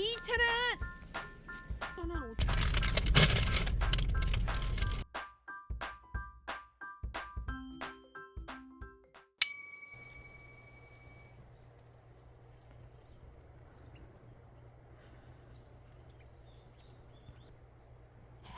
이 차는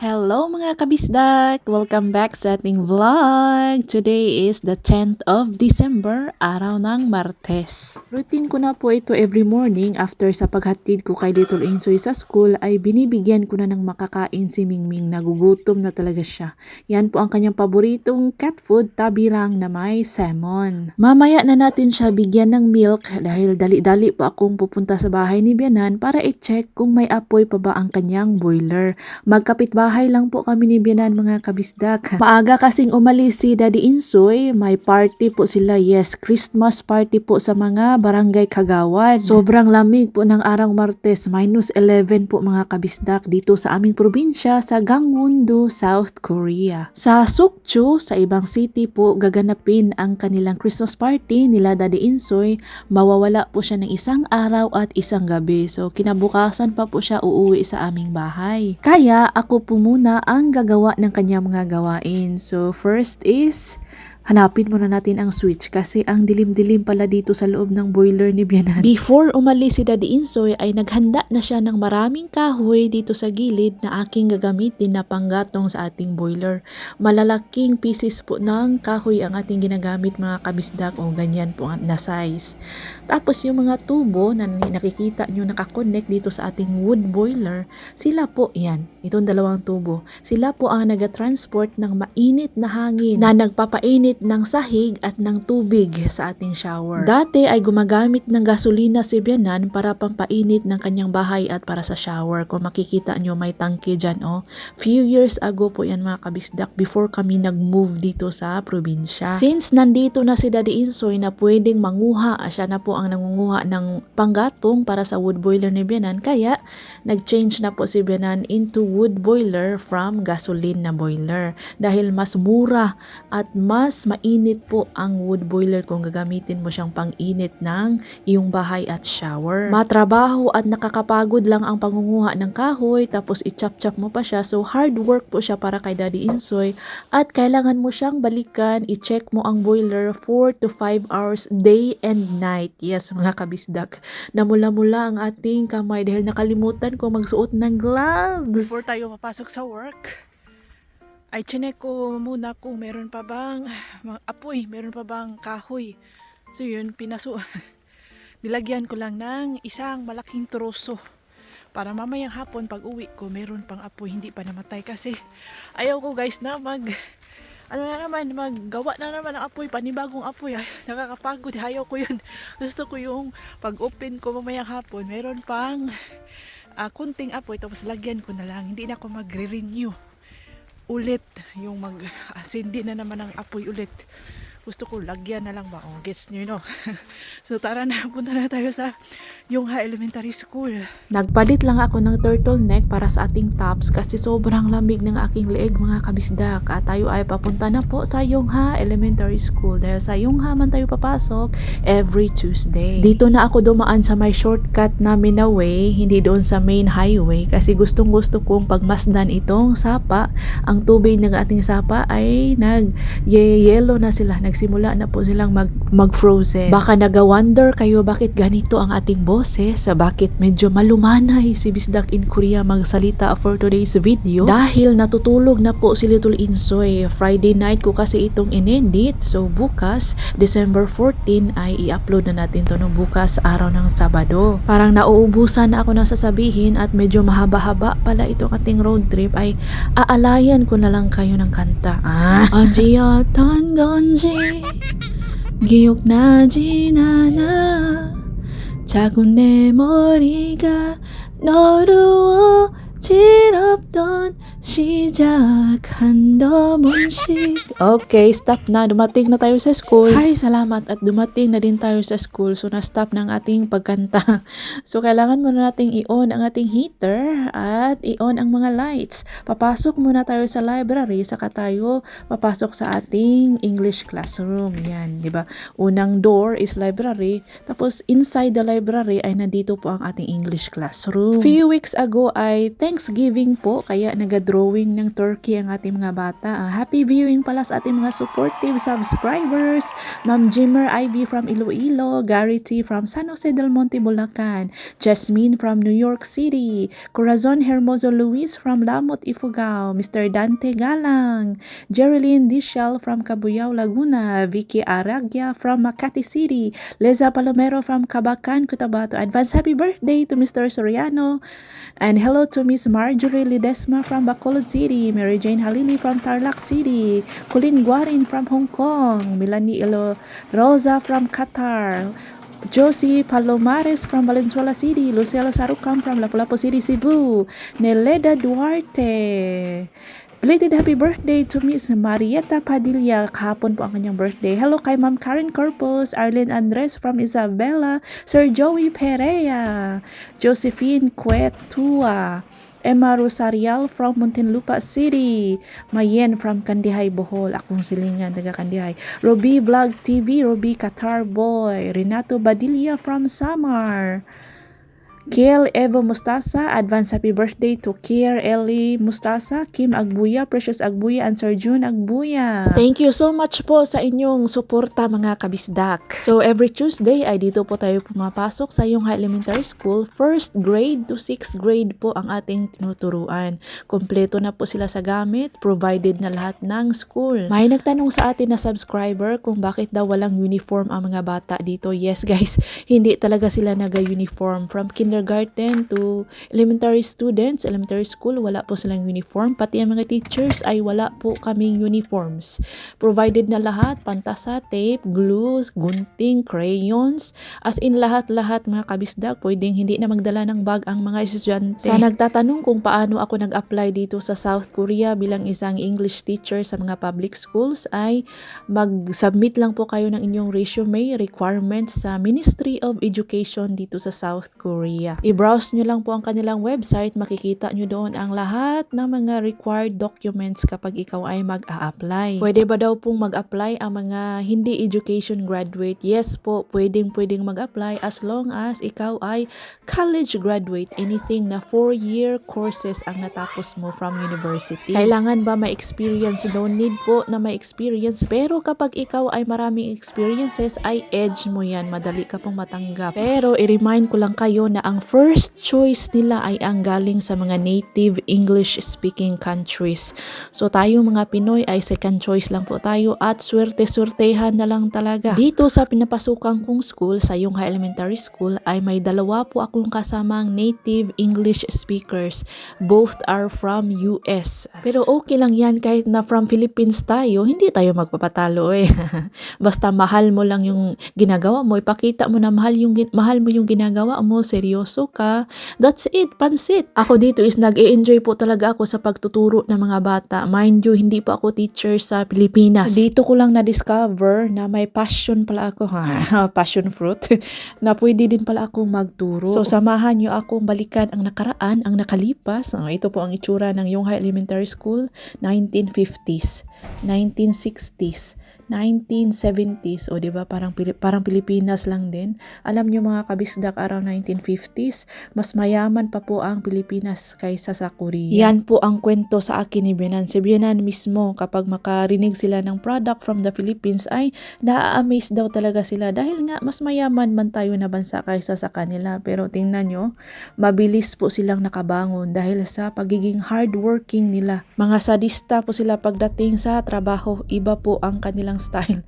Hello mga kabisdak! Welcome back sa ating vlog! Today is the 10th of December, araw ng Martes. Routine ko na po ito every morning after sa paghatid ko kay Little Insoy sa school ay binibigyan ko na ng makakain si Mingming. Nagugutom na talaga siya. Yan po ang kanyang paboritong cat food, tabirang na may salmon. Mamaya na natin siya bigyan ng milk dahil dali-dali po akong pupunta sa bahay ni Bianan para i-check kung may apoy pa ba ang kanyang boiler. Magkapit bahay lang po kami ni Bianan mga kabisdak. Maaga kasing umalis si Daddy Insoy, may party po sila. Yes, Christmas party po sa mga barangay Kagawan. Sobrang lamig po ng araw Martes, minus 11 po mga kabisdak dito sa aming probinsya sa Gangwon-do, South Korea. Sa Sukchu, sa ibang city po gaganapin ang kanilang Christmas party nila Daddy Insoy. Mawawala po siya ng isang araw at isang gabi. So kinabukasan pa po siya uuwi sa aming bahay. Kaya ako po muna ang gagawa ng kanyang mga gawain. So first is hanapin muna natin ang switch kasi ang dilim-dilim pala dito sa loob ng boiler ni Bianan. Before umalis si Daddy Insoy ay naghanda na siya ng maraming kahoy dito sa gilid na aking gagamitin na panggatong sa ating boiler. Malalaking pieces po ng kahoy ang ating ginagamit mga kabisdak o ganyan po na size. Tapos yung mga tubo na nakikita nyo nakakonect dito sa ating wood boiler, sila po yan, itong dalawang tubo, sila po ang nagatransport ng mainit na hangin na nagpapainit ng sahig at ng tubig sa ating shower. Dati ay gumagamit ng gasolina si Bianan para pampainit ng kanyang bahay at para sa shower. Kung makikita nyo may tangke dyan, oh. Few years ago po yan mga kabisdak before kami nag-move dito sa probinsya. Since nandito na si Daddy Insoy na pwedeng manguha, siya na po ang nangunguha ng panggatong para sa wood boiler ni Bianan, kaya nag-change na po si Bianan into wood boiler from gasoline na boiler. Dahil mas mura at mas mainit po ang wood boiler kung gagamitin mo siyang pang-init ng iyong bahay at shower. Matrabaho at nakakapagod lang ang pangunguha ng kahoy tapos i-chop-chop mo pa siya. So hard work po siya para kay Daddy Insoy at kailangan mo siyang balikan, i-check mo ang boiler 4 to 5 hours day and night. Yes, mga kabisdak. Namula-mula ang ating kamay dahil nakalimutan ko magsuot ng gloves. Before tayo papasok sa work, ay chinek ko muna kung meron pa bang mga apoy, meron pa bang kahoy. So yun, pinaso. Nilagyan ko lang ng isang malaking troso para mamayang hapon pag uwi ko meron pang apoy hindi pa namatay kasi ayaw ko guys na mag ano na naman maggawa na naman ng apoy panibagong apoy ay nakakapagod ayaw ko yun gusto ko yung pag open ko mamayang hapon meron pang ah, kunting apoy tapos lagyan ko na lang hindi na ako magre-renew ulit yung mag asindi na naman ng apoy ulit gusto ko lagyan na lang ba oh, gets nyo no so tara na punta na tayo sa Yongha Elementary School Nagpalit lang ako ng turtleneck para sa ating tops kasi sobrang lamig ng aking leeg mga kabisdak at tayo ay papunta na po sa Yongha Elementary School dahil sa Yongha man tayo papasok every Tuesday. Dito na ako dumaan sa may shortcut na way, hindi doon sa main highway kasi gustong gusto kong pagmasdan itong sapa. Ang tubig ng ating sapa ay nag yellow na sila, nagsimula na po silang mag, mag-frozen. Baka nag-wonder kayo bakit ganito ang ating boses, bakit medyo malumanay si Bisdak in Korea magsalita for today's video. Dahil natutulog na po si Little Insoy. Friday night ko kasi itong inedit. So bukas, December 14 ay i-upload na natin to no bukas araw ng Sabado. Parang nauubusan na ako ng sasabihin at medyo mahaba-haba pala itong ating road trip ay aalayan ko na lang kayo ng kanta. Ah, Ajiya Tanganji 기억나진 않아. 자꾸 내 머리가 너로 어지럽던 시작한다 문식 Okay, stop na. Dumating na tayo sa school. Hi, salamat at dumating na din tayo sa school. So, na-stop ng ating pagkanta. So, kailangan muna nating i-on ang ating heater at i-on ang mga lights. Papasok muna tayo sa library saka tayo papasok sa ating English classroom. Yan, di ba? Unang door is library. Tapos, inside the library ay nandito po ang ating English classroom. Few weeks ago ay Thanksgiving po, kaya naga-drawing ng turkey ang ating mga bata. Ah, happy viewing pala sa ating mga supportive subscribers. Ma'am Jimmer Ivy from Iloilo, Gary T from San Jose del Monte, Bulacan, Jasmine from New York City, Corazon Hermoso Luis from Lamot, Ifugao, Mr. Dante Galang, Jerilyn Dishal from Cabuyao, Laguna, Vicky Aragya from Makati City, Leza Palomero from Cabacan, Cotabato. Advance happy birthday to Mr. Soriano. And hello to Miss Marjorie Lidesma from Bacolod City, Mary Jane Halili from Tarlac City, Colin Guarin from Hong Kong, Melanie Ilo Rosa from Qatar, Josie Palomares from Valenzuela City, Luciano Sarucam from Lapu-Lapu City, Cebu, Neleda Duarte. Belated happy birthday to Miss Marieta Padilla. Kahapon po ang kanyang birthday. Hello kay Ma'am Karen Corpus, Arlene Andres from Isabela, Sir Joey Perea, Josephine Cuetua, Emma Rosarial from Muntinlupa City, Mayen from Kandihay, Bohol, akong silingan, taga Kandihay, Roby Vlog TV, Roby Qatar Boy, Renato Badilla from Samar, Kiel Evo Mustasa, advance happy birthday to Kier Ellie Mustasa, Kim Agbuya, Precious Agbuya, and Sir June Agbuya. Thank you so much po sa inyong suporta mga kabisdak. So every Tuesday ay dito po tayo pumapasok sa yung elementary school. First grade to sixth grade po ang ating tinuturuan. Kompleto na po sila sa gamit, provided na lahat ng school. May nagtanong sa atin na subscriber kung bakit daw walang uniform ang mga bata dito. Yes guys, hindi talaga sila naga-uniform from kindergarten to elementary students, elementary school, wala po silang uniform. Pati ang mga teachers ay wala po kaming uniforms. Provided na lahat, pantasa, tape, glue, gunting, crayons, as in lahat-lahat mga kabisdak, pwedeng hindi na magdala ng bag ang mga estudyante. Sa nagtatanong kung paano ako nag-apply dito sa South Korea bilang isang English teacher sa mga public schools ay mag-submit lang po kayo ng inyong resume requirements sa Ministry of Education dito sa South Korea. I-browse nyo lang po ang kanilang website, makikita nyo doon ang lahat ng mga required documents kapag ikaw ay mag-a-apply. Pwede ba daw pong mag-apply ang mga hindi education graduate? Yes po, pwedeng pwedeng mag-apply as long as ikaw ay college graduate. Anything na 4-year courses ang natapos mo from university. Kailangan ba may experience? Don't need po na may experience. Pero kapag ikaw ay maraming experiences, ay edge mo yan. Madali ka pong matanggap. Pero i-remind ko lang kayo na ang first choice nila ay ang galing sa mga native English speaking countries. So tayo mga Pinoy ay second choice lang po tayo at swerte-swertehan na lang talaga. Dito sa pinapasukan kong school, sa yung elementary school, ay may dalawa po akong kasamang native English speakers. Both are from US. Pero okay lang yan kahit na from Philippines tayo, hindi tayo magpapatalo eh. Basta mahal mo lang yung ginagawa mo, ipakita mo na mahal, yung, mahal mo yung ginagawa mo, seryoso ka, that's it, pansit. Ako dito is nag-e-enjoy po talaga ako sa pagtuturo ng mga bata. Mind you, hindi pa ako teacher sa Pilipinas. Dito ko lang na-discover na may passion pala ako, ha? passion fruit, na pwede din pala akong magturo. So, samahan nyo akong balikan ang nakaraan, ang nakalipas. Ah, ito po ang itsura ng Yonghai Elementary School, 1950s, 1960s, 1970s, o di ba parang parang Pilipinas lang din. Alam niyo mga kabisdak araw 1950s, mas mayaman pa po ang Pilipinas kaysa sa Korea. Yan po ang kwento sa akin ni Bianan. Si Bianan mismo kapag makarinig sila ng product from the Philippines ay na-amaze daw talaga sila dahil nga mas mayaman man tayo na bansa kaysa sa kanila. Pero tingnan nyo, mabilis po silang nakabangon dahil sa pagiging hardworking nila. Mga sadista po sila pagdating sa trabaho, iba po ang kanilang style.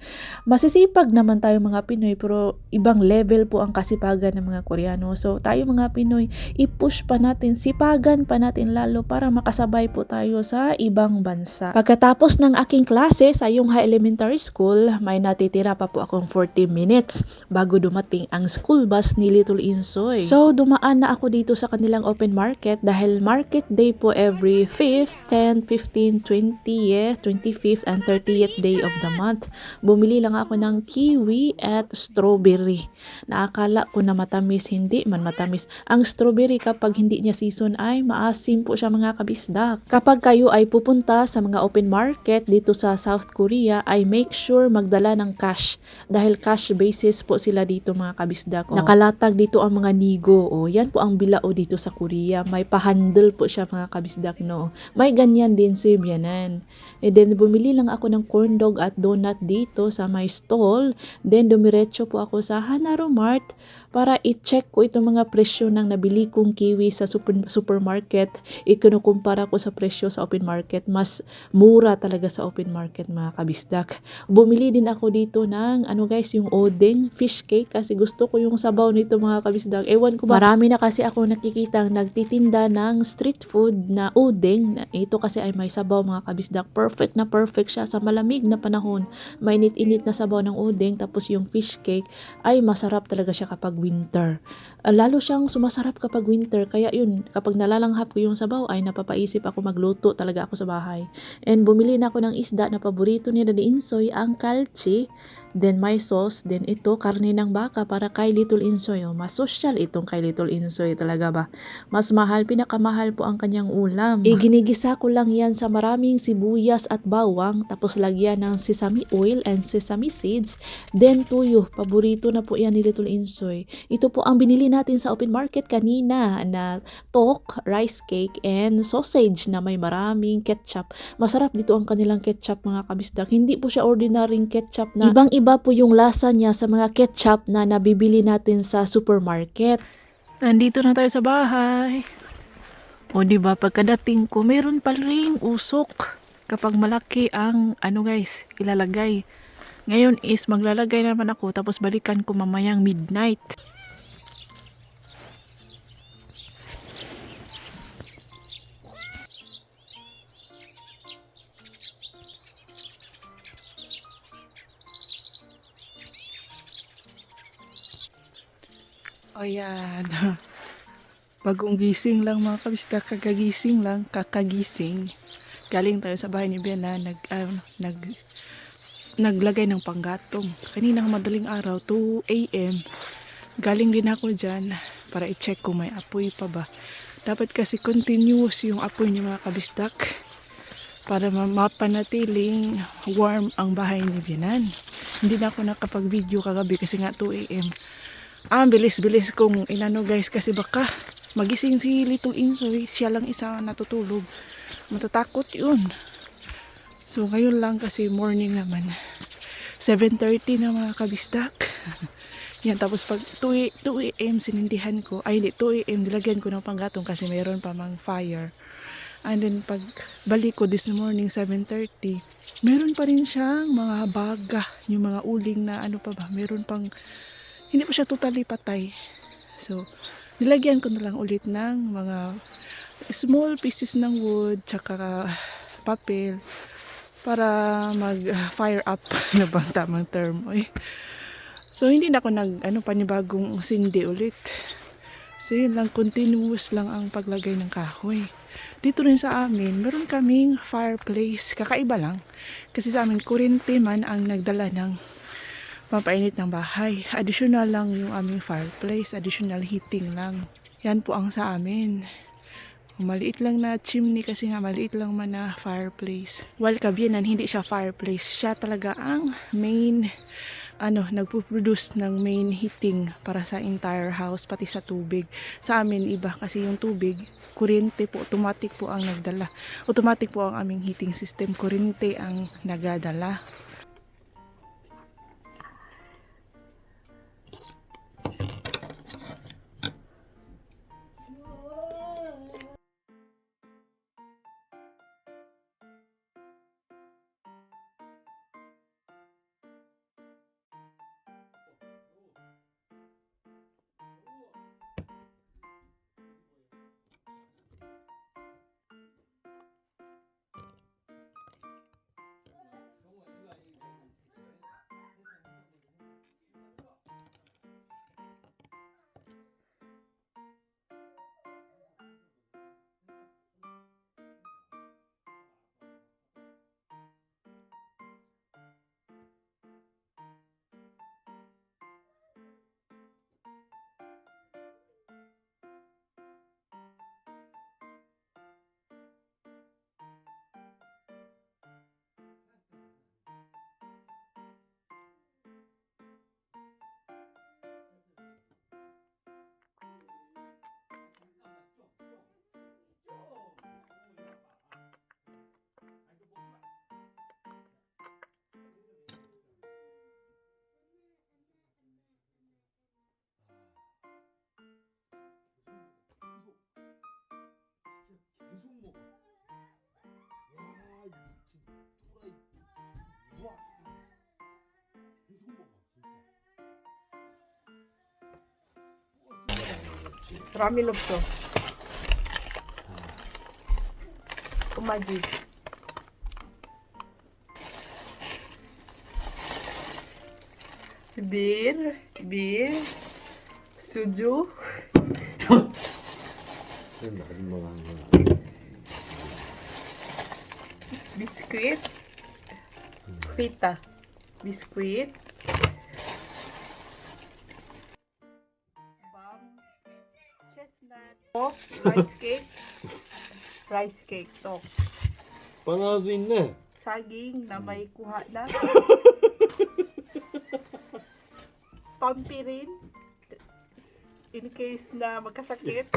Masisipag naman tayo mga Pinoy pero ibang level po ang kasipagan ng mga Koreano. So tayo mga Pinoy, i-push pa natin, sipagan pa natin lalo para makasabay po tayo sa ibang bansa. Pagkatapos ng aking klase sa Yongha Elementary School, may natitira pa po akong 40 minutes bago dumating ang school bus ni Little Insoy. So dumaan na ako dito sa kanilang open market dahil market day po every 5th, 10th, 15th, 20th, 25th, and 30th day of the month. Bumili lang ako ng kiwi at strawberry. Naakala ko na matamis, hindi man matamis. Ang strawberry kapag hindi niya season ay maasim po siya mga kabisdak. Kapag kayo ay pupunta sa mga open market dito sa South Korea ay make sure magdala ng cash dahil cash basis po sila dito mga kabisdak. Oh. Nakalatag dito ang mga nigo. O, yan po ang bilao dito sa Korea. May pahandle po siya mga kabisdak no. May ganyan din sa Bianan. And then bumili lang ako ng corn dog at donut dito sa my stall. Then dumiretso po ako sa Hanaro Mart para i-check ko itong mga presyo ng nabili kong kiwi sa super, supermarket. Ikinukumpara ko sa presyo sa open market. Mas mura talaga sa open market mga kabisdak. Bumili din ako dito ng ano guys, yung odeng fish cake kasi gusto ko yung sabaw nito mga kabisdak. Ewan ko ba, marami na kasi ako nakikita nagtitinda ng street food na odeng. Ito kasi ay may sabaw mga kabisdak. Perfect na perfect siya sa malamig na panahon. Mainit-init na sabaw ng odeng tapos yung fish cake ay masarap talaga siya kapag winter. Ah, Lalo siyang sumasarap kapag winter. Kaya yun, kapag nalalanghap ko yung sabaw ay napapaisip ako magluto talaga ako sa bahay. And bumili na ako ng isda na paborito ni Daddy Insoy, ang kalchi. Then my sauce, then ito, karne ng baka para kay Little Insoy. Oh, mas social itong kay Little Insoy talaga ba. Mas mahal, pinakamahal po ang kanyang ulam. Iginigisa ko lang yan sa maraming sibuyas at bawang, tapos lagyan ng sesame oil and sesame seeds. Then tuyo, paborito na po yan ni Little Insoy. Ito po ang binili natin sa open market kanina na tok, rice cake, and sausage na may maraming ketchup. Masarap dito ang kanilang ketchup mga kabisdak. Hindi po siya ordinaryong ketchup na ibang-iba po yung lasa niya sa mga ketchup na nabibili natin sa supermarket. Nandito na tayo sa bahay. O di ba pagkadating ko, meron pa ring usok kapag malaki ang ano guys, ilalagay. Ngayon is maglalagay naman ako tapos balikan ko mamayang midnight. Ayan. Bagong gising lang mga kabista, kagagising lang, kakagising. Galing tayo sa bahay ni Biana, nag, ah, nag, naglagay ng panggatong. Kaninang madaling araw, 2 a.m. Galing din ako dyan para i-check kung may apoy pa ba. Dapat kasi continuous yung apoy niya mga kabistak para ma- mapanatiling warm ang bahay ni Bianan. Hindi na ako nakapag-video kagabi kasi nga 2 a.m. Ah, bilis-bilis kong inano guys kasi baka magising si Little Insoy. Siya lang isa ang natutulog. Matatakot yun. So ngayon lang kasi morning naman. 7.30 na mga kabisdak. Yan, tapos pag 2, 2 a.m. sinindihan ko, ay hindi, 2 a.m. nilagyan ko ng panggatong kasi mayroon pa mang fire. And then pag balik ko this morning, 7.30, meron pa rin siyang mga baga, yung mga uling na ano pa ba, meron pang hindi pa siya totally patay. So, nilagyan ko na lang ulit ng mga small pieces ng wood, tsaka papel, para mag-fire up na bang tamang term. Oy. So, hindi na ako nag, ano, panibagong sindi ulit. So, yun lang, continuous lang ang paglagay ng kahoy. Dito rin sa amin, meron kaming fireplace. Kakaiba lang. Kasi sa amin, kurente man ang nagdala ng pampainit ng bahay. Additional lang yung aming fireplace, additional heating lang. Yan po ang sa amin. Maliit lang na chimney kasi nga maliit lang man na fireplace. While kabyanan, hindi siya fireplace. Siya talaga ang main ano, nagpo-produce ng main heating para sa entire house, pati sa tubig. Sa amin, iba kasi yung tubig, kuryente po, automatic po ang nagdala. Automatic po ang aming heating system, kuryente ang nagadala. Rami लोग तो उमा ji Bir, bir, sucu. Lazım olan Bisküvit. Fita. Bisküvit. Rice cake. Rice cake to. Pangasin na. Saging na may kuha na. Pampirin. In case na magkasakit.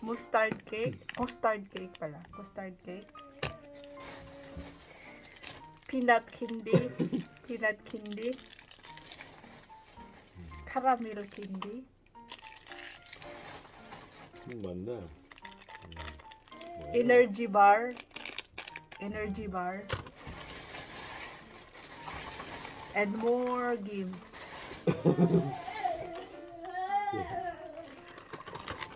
Mustard cake. Mustard cake pala. Mustard cake. Peanut candy. Peanut candy. Caramel candy. Ang banda. Energy bar. Energy bar. And more game.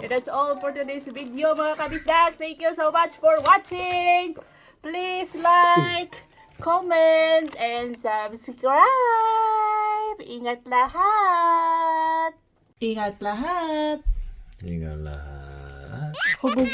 And that's all for today's video mga kabisdan. Thank you so much for watching. Please like, comment, and subscribe. Ingat lahat. Ingat lahat. Ingat lahat. Vou.